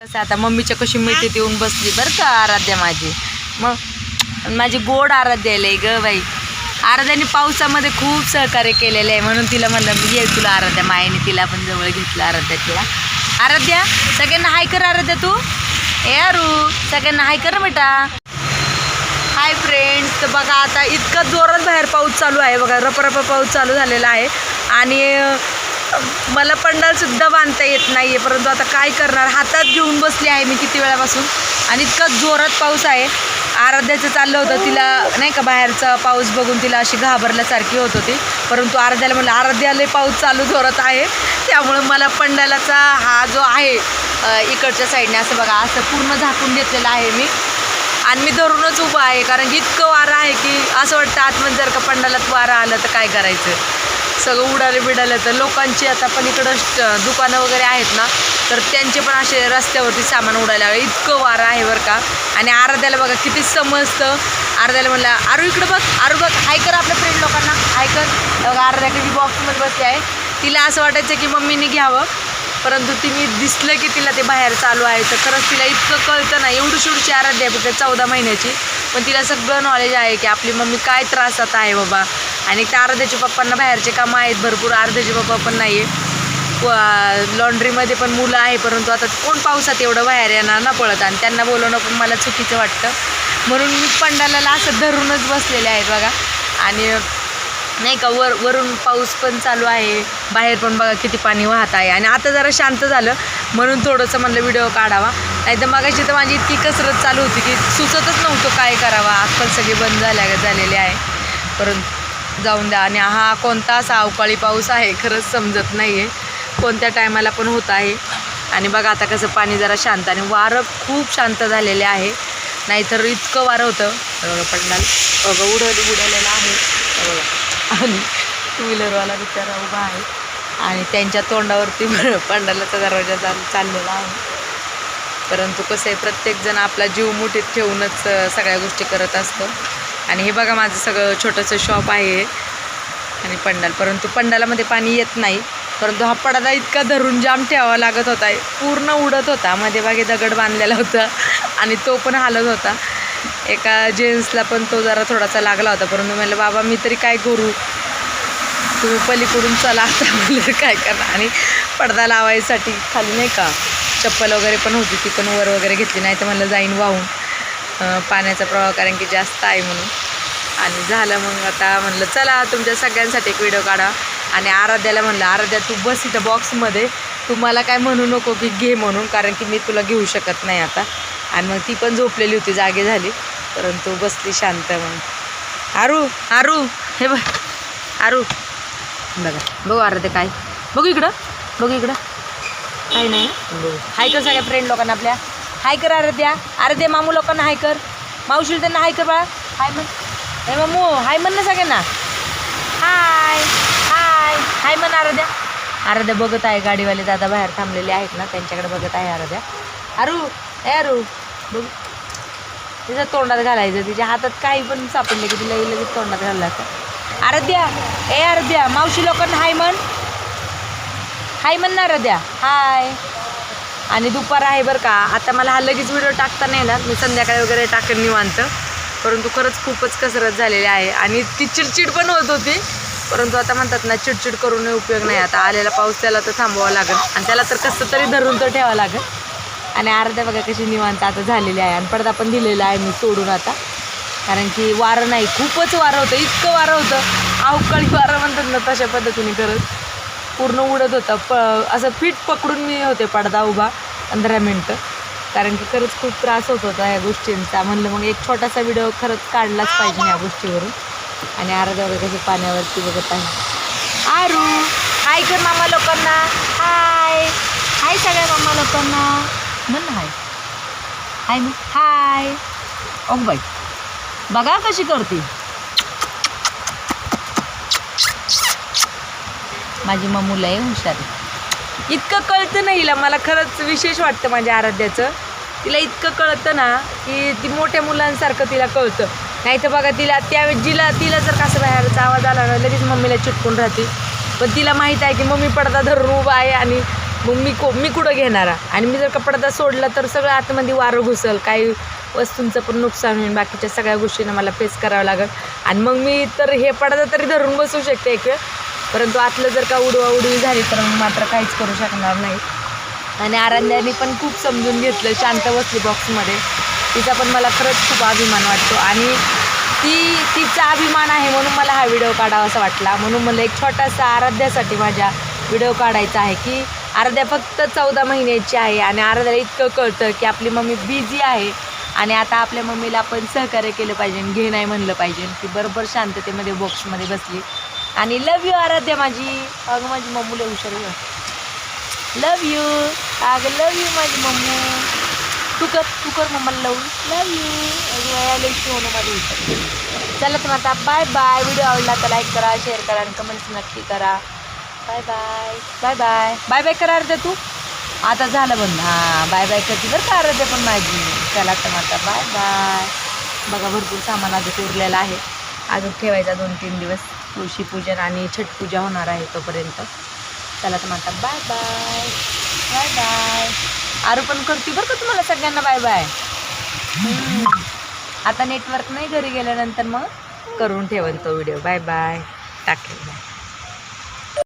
कसं आता मम्मीच्या कशी मिठीत येऊन बसली बरं का आराध्या माझी. मग माझी गोड आराध्या आहे ग बाई. आराध्याने पावसामध्ये खूप सहकार्य केलेलं आहे म्हणून तिला म्हणलं मी ये तुला आराध्या मायेने. तिला पण जवळ घेतलं आराध्या तिला. आराध्या सगळ्यांना हाय कर आराध्या तू. ए अरू सगळ्यांना हाय कर बेटा. हाय फ्रेंड्स तर बघा आता इतकं जोरात बाहेर पाऊस चालू आहे. बघा रपरप पाऊस चालू झालेला आहे. आणि मला पंडालसुद्धा बांधता येत नाही आहे परंतु आता काय करणार? हातात घेऊन बसली आहे मी किती वेळापासून. आणि इतका जोरात पाऊस आहे. आराध्याचं चाललं होतं. तिला नाही का बाहेरचा पाऊस बघून तिला अशी घाबरल्यासारखी होत होती. परंतु आराध्याला म्हणलं आराध्याला पाऊस चालू जोरात आहे. त्यामुळं मला पंडालाचा हा जो आहे इकडच्या साईडने असं बघा असं पूर्ण झाकून घेतलेलं आहे मी. आणि मी धरूनच उभं आहे. कारण इतकं वारं आहे की असं वाटतं आतमध्ये जर का पंडालात वारं आलं तर काय करायचं? सगळं उडाले बिडाले तर लोकांची आता पण इकडं दुकानं वगैरे आहेत ना तर त्यांचे पण असे रस्त्यावरती सामान उडायला इतकं वारं आहे बरं का. आणि आराध्याला बघा किती समजतं आराध्याला म्हणलं आरू इकडं बघ आरू बघ हाय कर आपल्या फ्रेंड लोकांना हाय कर. बघा आराध्या कधी बॉक्समध्ये बसली आहे. तिला असं वाटायचं की मम्मीने घ्यावं परंतु तिने दिसलं की तिला ते बाहेर चालू आहे. तर खरंच तिला इतकं कळतं ना एवढी शेवटची आराध्या आहे फक्त चौदा महिन्याची. पण तिला सगळं नॉलेज आहे की आपली मम्मी काय त्रासात आहे बाबा. आणि त्या अर्ध्याचे पप्पांना बाहेरचे कामं आहेत भरपूर अर्ध्याचे पप्पा पण नाही आहे लॉन्ड्रीमध्ये पण मुलं आहे परंतु आता कोण पावसात एवढं बाहेर येणार ना पळत? आणि त्यांना बोलवणं पण मला चुकीचं वाटतं. म्हणून मी पंडाला असं धरूनच बसलेले आहेत बघा. आणि नाही का वर वरून पाऊस पण चालू आहे. बाहेर पण बघा किती पाणी वाहत आहे. आणि आता जरा शांत झालं. म्हणून थोडंसं म्हणलं व्हिडिओ काढावा. नाही तर मगाशी तर माझी इतकी कसरत चालू होती की सुचतच नव्हतं काय करावा. आजकाल सगळे बंद झाल्या झालेले आहे. परंतु जाऊन द्या. आणि हा कोणता असा अवकाळी पाऊस आहे खरंच समजत नाही आहे कोणत्या टायमाला पण होत आहे. आणि बघा आता कसं पाणी जरा शांत आणि वारं खूप शांत झालेले आहे. नाहीतर इतकं वारं होतं. बघा पडणार. बघा उड उडालेलं आहे. बघा आणि टू व्हीलरवाला बिचारा उभा आहे. आणि त्यांच्या तोंडावरती पंडालाचा दरवाजा चाल चाललेला आहे. परंतु कसं आहे प्रत्येकजण आपला जीव मुठीत ठेवूनच सगळ्या गोष्टी करत असतो. आणि हे बघा माझं सगळं छोटंसं शॉप आहे. आणि पंडाल परंतु पंडालामध्ये पाणी येत नाही. परंतु हा पडदा इतका धरून जाम ठेवावा लागत होता. पूर्ण उडत होता. मध्ये बागे दगड बांधलेला होता. आणि तो पण हालत होता. एका जेंट्सला पण तो जरा थोडासा लागला होता. परंतु म्हणलं बाबा मी तरी काय करू? तुम्ही पलीकडून चला आता. म्हणलं काय करणार? आणि पडदा लावायसाठी खाली नाही का चप्पल वगैरे पण होती. ती पण वर वगैरे घेतली. नाही तर म्हणलं जाईन वाहून. पाण्याचा प्रवाह कारण की जास्त आहे म्हणून. आणि झालं मग आता म्हणलं चला तुमच्या सगळ्यांसाठी एक व्हिडिओ काढा. आणि आराध्याला म्हणलं आराध्या तू बस इथं बॉक्समध्ये तू मला काय म्हणू नको की घे म्हणून कारण की मी तुला घेऊ शकत नाही आता. आणि मग ती पण झोपलेली होती जागी झाली. परंतु बसली शांत मग. आरू आरू हे बघ. आरू. बघा बघू आराध्या काय. बघू इकडं बघू इकडं. काही नाही. हाय कर सगळ्या फ्रेंड लोकांना आपल्या? हाय कर आराध्या. आराध्या मामू लोकांना हाय कर. मावशीला त्यांना हाय कर बाळा. हाय म्हण हे मामू हाय म्हण ना सगळ्यांना. हाय हाय हाय म्हण आराध्या. आराध्या बघत आहे गाडीवाले दादा बाहेर थांबलेले आहेत ना त्यांच्याकडे बघत आहे आराध्या. अरू ए अरू बघ. तिच्या तोंडात घालायचं तिच्या हातात काही पण सापडले की तिला लगेच तोंडात घालला अरे द्या ए आराध्या मावशी लोकांना हाय म्हण. हाय म्हण ना आराध्या. हाय. आणि दुपार आहे बरं का. आता मला हा लगेच व्हिडिओ टाकता नाही येणार. मी संध्याकाळी वगैरे टाकेन निवांत. परंतु खरंच खूपच कसरत झालेली आहे. आणि ती चिडचिड पण होत होती. परंतु आता म्हणतात ना चिडचिड करून उपयोग नाही. आता आलेला पाऊस त्याला तर थांबवावा लागेल. आणि त्याला तर कसं तरी धरून तर ठेवावं लागेल. आणि अर्ध्या बघा कशी निवांत आता झालेली आहे. आणि पडदा पण दिलेला आहे मी सोडून आता. कारण की वारं नाही. खूपच वारं होतं. इतकं वारं होतं. अवकाळी वारं म्हणतात ना तशा पद्धतीने खरंच पूर्ण उडत होता. प असं फिट पकडून मी होते पडदा उभा पंधरा मिनटं. कारण की खरंच खूप त्रास होत होता या गोष्टींचा. म्हणलं मग एक छोटासा व्हिडिओ खरंच काढलाच पाहिजे या गोष्टीवरून. आणि अर्ध्या वगैरे कशी पाण्यावरती बघत आहे. आरू हाय कर मामा लोकांना. हाय. हाय सगळ्या मामा लोकांना. म्हण हाय. हाय मग हाय. O by. बघा कशी करते. माझी मम्मूला आहे हुशार इतकं कळतं ना हिला मला खरंच विशेष वाटतं माझ्या आराध्याचं. तिला इतकं कळतं ना की ती मोठ्या मुलांसारखं तिला कळतं. नाही तर बघा तिला त्या जिला तिला जर कसं बाहेरचा आवाज आला ना लगेच मम्मीला चिटकून राहते. पण तिला माहीत आहे की मम्मी पडदा धरून उभा आहे आणि मग मी को मी कुठं घेणार आणि मी जर कपडा सोडला तर सगळं आतमध्ये वारं घुसल काही वस्तूंचं पण नुकसान होईल बाकीच्या सगळ्या गोष्टींना मला फेस करावं लागेल. आणि मग मी तर हे पडदा तरी धरून बसू शकते एक वेळ. परंतु आतलं जर का उडवा उडवी झाली तर मग मात्र काहीच करू शकणार नाही. आणि आराध्याने पण खूप समजून घेतलं शांत बसली बॉक्समध्ये तिचा पण मला खरंच खूप अभिमान वाटतो. आणि ती तिचा अभिमान आहे म्हणून मला हा व्हिडिओ काढावा असा वाटला. म्हणून मला एक छोटासा आराध्यासाठी माझ्या व्हिडिओ काढायचा आहे की आराध्या फक्त चौदा महिन्याची आहे आणि आराध्याला इतकं कळतं की आपली मम्मी बिझी आहे आणि आता आपल्या मम्मीला आपण सहकार्य केलं पाहिजे घे नाही म्हणलं पाहिजे. ती बरोबर शांततेमध्ये बॉक्समध्ये बसली. आणि लव यू आराध्या माझी. अगं माझी मम्मूला हुशार लव यू अगं लव यू माझी मम्मू. तू कर तू कर मम्माला लव लव यू लय होणं माझी हुशार चला तर आता बाय बाय व्हिडिओ आवडला तर लाईक करा शेअर करा आणि कमेंट्स नक्की करा. Bye bye bye bye bye bye करा अर्ध्या तू. आता झालं बंद. हां बाय बाय करते बरं का अर्ध्या पण माझी. चला तर आता बाय बाय बघा भरपूर सामान अजून उरलेलं आहे. अजून ठेवायचा दोन तीन दिवस. तुळशी पूजन आणि छठ पूजा होणार आहे तोपर्यंत. चला तर आता बाय बाय बाय बाय आरोपण करते बरं का तुम्हाला सगळ्यांना बाय बाय आता नेटवर्क नाही घरी गेल्यानंतर मग करून ठेवन तो व्हिडिओ बाय बाय टाकेल बाय